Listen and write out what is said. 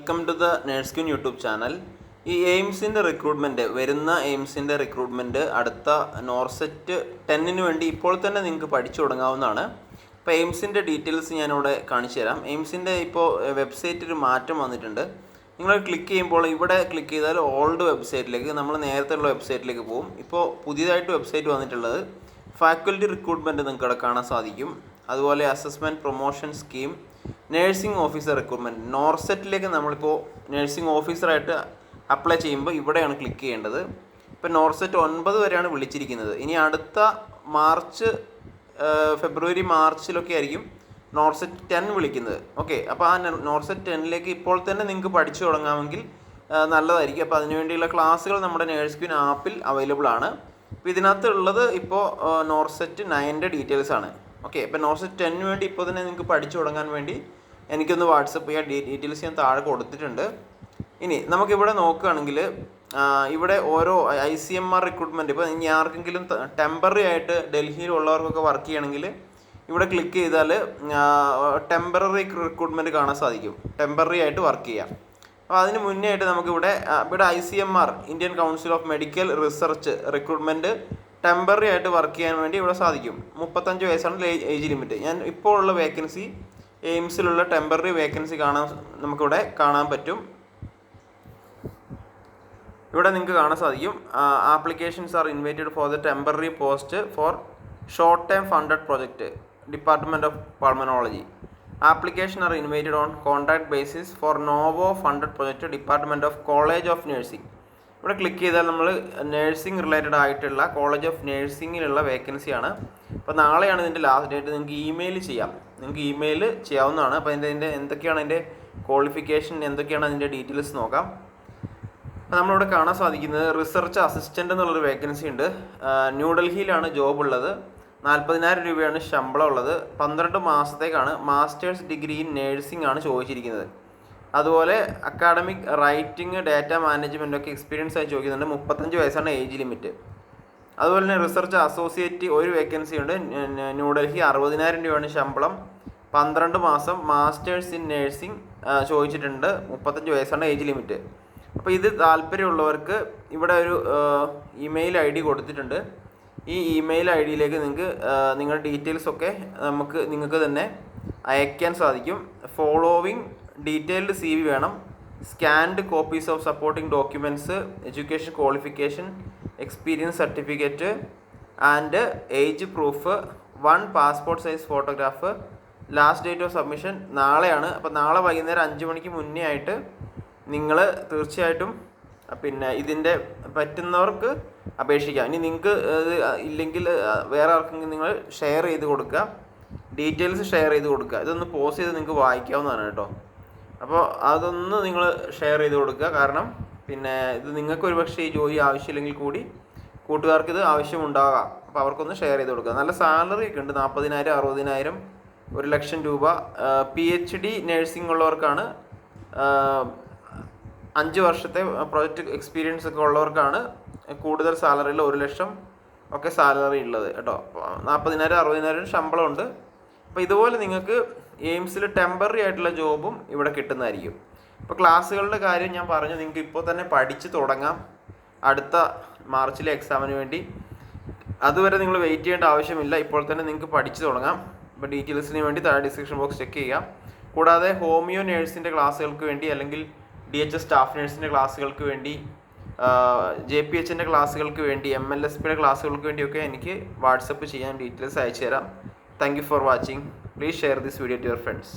Welcome to the nurse queen YouTube channel ഈ എയിംസിന്റെ recruitment വരുന്ന എയിംസിന്റെ റിക്രൂട്ട്മെന്റ് അടുത്ത നോർസെറ്റ് ടെന്നിന് വേണ്ടി ഇപ്പോൾ തന്നെ നിങ്ങൾക്ക് പഠിച്ചു തുടങ്ങാവുന്നതാണ്. ഇപ്പോൾ എയിംസിന്റെ ഡീറ്റെയിൽസ് ഞാനിവിടെ കാണിച്ചു തരാം. എയിംസിന്റെ ഇപ്പോൾ വെബ്സൈറ്റിൽ മാറ്റം വന്നിട്ടുണ്ട്. നിങ്ങൾ ക്ലിക്ക് ചെയ്യുമ്പോൾ ഇവിടെ ക്ലിക്ക് ചെയ്താൽ ഓൾഡ് വെബ്സൈറ്റിലേക്ക് നമ്മൾ നേരത്തെ ഉള്ള വെബ്സൈറ്റിലേക്ക് പോകും. ഇപ്പോൾ പുതിയതായിട്ട് വെബ്സൈറ്റ് വന്നിട്ടുള്ളത് ഫാക്കൽറ്റി റിക്രൂട്ട്മെന്റ് നിങ്ങൾക്ക് ഇവിടെ കാണാൻ സാധിക്കും. അതുപോലെ assessment promotion scheme nursing officer recruitment നോർസെറ്റിലേക്ക് നമ്മളിപ്പോൾ നേഴ്സിംഗ് ഓഫീസറായിട്ട് അപ്ലൈ ചെയ്യുമ്പോൾ ഇവിടെയാണ് ക്ലിക്ക് ചെയ്യേണ്ടത്. ഇപ്പോൾ നോർസെറ്റ് ഒൻപത് വരെയാണ് വിളിച്ചിരിക്കുന്നത്. ഇനി അടുത്ത മാർച്ച് ഫെബ്രുവരി മാർച്ചിലൊക്കെ ആയിരിക്കും നോർസെറ്റ് ടെൻ വിളിക്കുന്നത്. ഓക്കെ അപ്പോൾ ആ നോർസെറ്റ് ടെന്നിലേക്ക് ഇപ്പോൾ തന്നെ നിങ്ങൾക്ക് പഠിച്ചു തുടങ്ങാമെങ്കിൽ നല്ലതായിരിക്കും. അപ്പോൾ അതിനുവേണ്ടിയുള്ള ക്ലാസ്സുകൾ നമ്മുടെ നേഴ്സ് ക്യൂൻ ആപ്പിൽ അവൈലബിൾ ആണ്. അപ്പോൾ ഇതിനകത്തുള്ളത് ഇപ്പോൾ നോർസെറ്റ് നയന്റെ ഡീറ്റെയിൽസ് ആണ്. ഓക്കെ അപ്പോൾ നോർസെറ്റ് ടെന്നിന് വേണ്ടി ഇപ്പോൾ തന്നെ നിങ്ങൾക്ക് പഠിച്ചു തുടങ്ങാൻ വേണ്ടി എനിക്കൊന്ന് വാട്സപ്പ് ചെയ്യാൻ ഡീറ്റെയിൽസ് ഞാൻ താഴെ കൊടുത്തിട്ടുണ്ട്. ഇനി നമുക്കിവിടെ നോക്കുകയാണെങ്കിൽ ഇവിടെ ഓരോ I C M R recruitment ഇപ്പോൾ ഇനി ആർക്കെങ്കിലും ടെമ്പററി ആയിട്ട് ഡൽഹിയിലുള്ളവർക്കൊക്കെ വർക്ക് ചെയ്യണമെങ്കിൽ ഇവിടെ ക്ലിക്ക് ചെയ്താൽ ടെമ്പററി റിക്രൂട്ട്മെന്റ് കാണാൻ സാധിക്കും. ടെമ്പററി ആയിട്ട് വർക്ക് ചെയ്യാം. അപ്പോൾ അതിന് മുന്നേ ആയിട്ട് നമുക്കിവിടെ ഇവിടെ I C M R Indian council of medical research recruitment temporary ആയിട്ട് വർക്ക് ചെയ്യാൻ വേണ്ടി ഇവിടെ സാധിക്കും. മുപ്പത്തഞ്ച് വയസ്സാണ് ഏജ് ലിമിറ്റ് ഞാൻ ഇപ്പോൾ ഉള്ള വേക്കൻസി എയിംസിലുള്ള ടെമ്പററി വേക്കൻസി കാണാൻ നമുക്കിവിടെ കാണാൻ പറ്റും. ഇവിടെ നിങ്ങൾക്ക് കാണാൻ സാധിക്കും. Applications are invited for the temporary post for short time funded project department of pulmonology. Application are invited on contract basis for novo funded project department of college of nursing. ഇവിടെ click ചെയ്താൽ നമ്മൾ nursing related ആയിട്ടുള്ള college of നഴ്സിംഗിലുള്ള വേക്കൻസിയാണ്. അപ്പോൾ നാളെയാണ് ഇതിന്റെ last date. നിങ്ങൾക്ക് ഇമെയിൽ ചെയ്യാം. നിങ്ങൾക്ക് ഇമെയിൽ ചെയ്യാവുന്നതാണ്. അപ്പോൾ അതിന്റെ അതിന്റെ എന്തൊക്കെയാണ് അതിന്റെ ക്വാളിഫിക്കേഷൻ എന്തൊക്കെയാണ് അതിന്റെ ഡീറ്റെയിൽസ് നോക്കാം. അപ്പോൾ നമ്മളിവിടെ കാണാൻ സാധിക്കുന്നത് റിസർച്ച് അസിസ്റ്റന്റ് എന്നുള്ളൊരു വേക്കൻസി ഉണ്ട്. ന്യൂഡൽഹിയിലാണ് ജോബ് ഉള്ളത് നാൽപ്പതിനായിരം രൂപയാണ് ശമ്പളം ഉള്ളത്. പന്ത്രണ്ട് മാസത്തേക്കാണ് മാസ്റ്റേഴ്സ് ഡിഗ്രി ഇൻ നേഴ്സിംഗ് ആണ് ചോദിച്ചിരിക്കുന്നത്. അതുപോലെ അക്കാഡമിക് റൈറ്റിംഗ് ഡാറ്റ മാനേജ്മെന്റ് ഒക്കെ എക്സ്പീരിയൻസ് ആയി ചോദിക്കുന്നുണ്ട്. മുപ്പത്തഞ്ച് വയസ്സാണ് ഏജ് ലിമിറ്റ് അതുപോലെ തന്നെ റിസർച്ച് അസോസിയേറ്റ് ഒരു വേക്കൻസി ഉണ്ട്. ന്യൂ- ന്യൂ- ന്യൂഡൽഹി അറുപതിനായിരം രൂപയാണ് ശമ്പളം. പന്ത്രണ്ട് മാസം മാസ്റ്റേഴ്സ് ഇൻ നേഴ്സിംഗ് ചോദിച്ചിട്ടുണ്ട്. മുപ്പത്തഞ്ച് വയസ്സാണ് ഏജ് ലിമിറ്റ് അപ്പോൾ ഇത് താല്പര്യമുള്ളവർക്ക് ഇവിടെ ഒരു ഇമെയിൽ ഐ ഡി കൊടുത്തിട്ടുണ്ട്. ഈ ഇമെയിൽ ഐ ഡിയിലേക്ക് നിങ്ങൾക്ക് നിങ്ങളുടെ ഡീറ്റെയിൽസൊക്കെ നമുക്ക് നിങ്ങൾക്ക് തന്നെ അയക്കാൻ സാധിക്കും. ഫോളോവിങ് ഡീറ്റെയിൽഡ് സി വി വേണം. Scanned copies of supporting documents education qualification experience certificate and age proof one passport size photograph last date of submission നാളെയാണ്. അപ്പോൾ നാളെ വൈകുന്നേരം അഞ്ച് മണിക്ക് മുന്നേ ആയിട്ട് നിങ്ങൾ തീർച്ചയായിട്ടും പിന്നെ ഇതിന്റെ പറ്റുന്നവർക്ക് അപേക്ഷിക്കാം. ഇനി നിങ്ങൾക്ക് ഇല്ലെങ്കിൽ വേറെ ആർക്കെങ്കിലും നിങ്ങൾ ഷെയർ ചെയ്ത് കൊടുക്കുക. ഡീറ്റെയിൽസ് ഷെയർ ചെയ്ത് കൊടുക്കുക. ഇതൊന്ന് പോസ്റ്റ് ചെയ്ത് നിങ്ങൾക്ക് വായിക്കാവുന്നതാണ് കേട്ടോ. അപ്പോൾ അതൊന്ന് നിങ്ങൾ ഷെയർ ചെയ്ത് കൊടുക്കുക. കാരണം പിന്നെ ഇത് നിങ്ങൾക്ക് ഒരുപക്ഷെ ഈ ജോലി ആവശ്യമില്ലെങ്കിൽ കൂടി കൂട്ടുകാർക്ക് ഇത് ആവശ്യമുണ്ടാകാം. അപ്പോൾ അവർക്കൊന്ന് ഷെയർ ചെയ്ത് കൊടുക്കുക. നല്ല സാലറി ഒക്കെ ഉണ്ട്. നാൽപ്പതിനായിരം അറുപതിനായിരം ഒരു ലക്ഷം രൂപ. പി എച്ച് ഡി നേഴ്സിംഗ് ഉള്ളവർക്കാണ് അഞ്ച് വർഷത്തെ പ്രൊജക്റ്റ് എക്സ്പീരിയൻസ് ഒക്കെ ഉള്ളവർക്കാണ് കൂടുതൽ സാലറിയിൽ ഒരു ലക്ഷം ഒക്കെ സാലറി ഉള്ളത് കേട്ടോ. നാൽപ്പതിനായിരം അറുപതിനായിരം ശമ്പളമുണ്ട്. അപ്പോൾ ഇതുപോലെ നിങ്ങൾക്ക് എയിംസിൽ ടെമ്പററി ആയിട്ടുള്ള ജോബും ഇവിടെ കിട്ടുന്നതായിരിക്കും. ഇപ്പോൾ ക്ലാസ്സുകളുടെ കാര്യം ഞാൻ പറഞ്ഞു നിങ്ങൾക്ക് ഇപ്പോൾ തന്നെ പഠിച്ച് തുടങ്ങാം. അടുത്ത മാർച്ചിലെ എക്സാമിന് വേണ്ടി. അതുവരെ നിങ്ങൾ വെയിറ്റ് ചെയ്യേണ്ട ആവശ്യമില്ല. ഇപ്പോൾ തന്നെ നിങ്ങൾക്ക് പഠിച്ചു തുടങ്ങാം. ഇപ്പോൾ ഡീറ്റെയിൽസിന് വേണ്ടി താഴെ ഡിസ്ക്രിപ്ഷൻ ബോക്സ് ചെക്ക് ചെയ്യാം കൂടാതെ ഹോമിയോ നേഴ്സിന്റെ ക്ലാസ്സുകൾക്ക് വേണ്ടി അല്ലെങ്കിൽ ഡി എച്ച് എസ് സ്റ്റാഫ് നേഴ്സിന്റെ ക്ലാസ്സുകൾക്ക് വേണ്ടി ജെ പി എച്ചിന്റെ ക്ലാസ്സുകൾക്ക് വേണ്ടി എം എൽ എസ് പിയുടെ ക്ലാസ്സുകൾക്ക് വേണ്ടിയൊക്കെ എനിക്ക് വാട്സപ്പ് ചെയ്യാൻ ഡീറ്റെയിൽസ് അയച്ചു തരാം thank you for watching please share this video to your friends